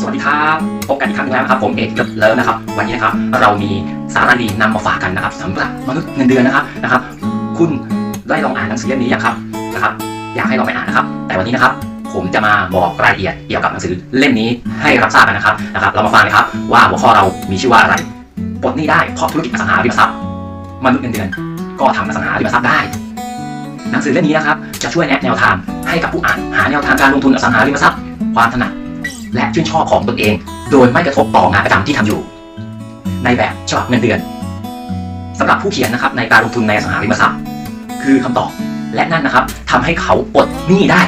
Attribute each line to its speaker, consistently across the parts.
Speaker 1: สวัสดีครับพบกันอีกครั้งแล้วนะครับ ผมเอกเลิฟเลิฟนะครับ วันนี้นะครับ เรามีสาระดีนำมาฝากกันนะครับสำหรับมนุษย์เงินเดือนนะครับนะครับ คุณได้ลองอ่านหนังสือเล่มนี้ยังครับนะครับ อยากให้ลองไปอ่านนะครับ แต่วันนี้นะครับ ผมจะมาบอกรายละเอียดเกี่ยวกับหนังสือเล่มนี้ให้รับทราบกันนะครับนะครับ เรามาฟังเลยครับว่าหัวข้อเรามีชื่อว่าอะไรปลดหนี้ได้เพราะธุรกิจอสังหาริมทรัพย์มนุษย์เงินเดือน ก็ทำอสังหาริมทรัพย์ได้ หนังสือเล่มนี้นะครับ จะช่วยแนะแนวทางให้กับผู้อ่านหาแนวทางการลงทุนอสังหาริมทรัพย์ความถนัด และชื่นชอบของตนเอง โดยไม่กระทบต่องานประจำที่ทำอยู่ ในแบบฉบับเงินเดือนสำหรับผู้เขียนนะครับในการลงทุนในอสังหาริมทรัพย์ คือคำตอบและนั่นนะครับทำให้เขาปลดหนี้ได้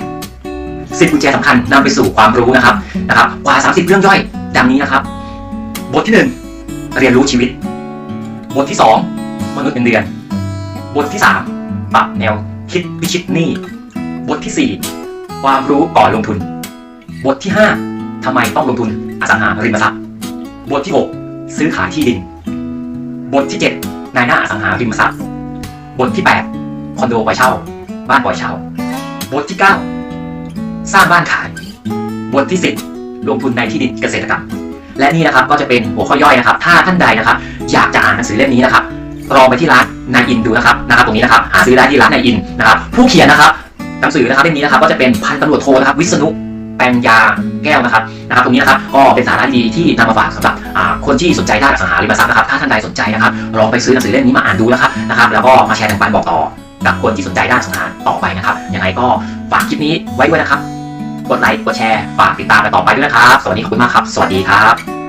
Speaker 1: สิบกุญแจสำคัญนำไปสู่ความรู้นะครับนะครับกว่า 30 เรื่องย่อย ดังนี้นะครับ บทที่หนึ่งเรียนรู้ชีวิต บทที่สองมนุษย์เงินเดือน บทที่สามปรับแนวคิดพิชิตหนี้ บทที่สี่ความรู้ก่อนลงทุน บทที่ 5 ทำไมต้องลงทุนอสังหาริมทรัพย์ บทที่ 6 ซื้อขายที่ดิน บทที่ 7 นายหน้าอสังหาริมทรัพย์ บทที่ 8 คอนโดปล่อยเช่า บ้านปล่อยเช่า บทที่ 9 สร้างบ้านขาย บทที่ 10 ลงทุนในที่ดินเกษตรกรรม และนี่นะครับก็จะเป็นหัวข้อย่อยนะครับ ถ้าท่านใดนะครับ อยากจะอ่านหนังสือเล่มนี้นะครับลองไปที่ร้านนายอินดูนะครับนะครับตรงนี้นะครับหาซื้อได้ที่ร้านนายอินนะครับผู้เขียนนะครับหนังสือนะครับเล่มนี้นะครับก็จะเป็นพันตำรวจโทนะครับวิษณุ แปลงยาแก้วนะครับนะครับตรงนี้นะครับก็เป็นสาระดีที่นำมาฝากสำหรับอ่าคนที่สนใจด้านอสังหาริมทรัพย์นะครับถ้าท่านใดสนใจนะครับลองไปซื้อหนังสือเล่มนี้มาอ่านดูนะครับนะครับ แล้วก็มาแชร์แบ่งปันบอกต่อ กับคนที่สนใจด้านอสังหาต่อไปนะครับยังไงก็ฝากคลิปนี้ไว้ด้วยนะครับ กดไลค์กดแชร์ฝากติดตามกันต่อไปด้วยนะครับ สวัสดีขอบคุณมากครับ สวัสดีครับ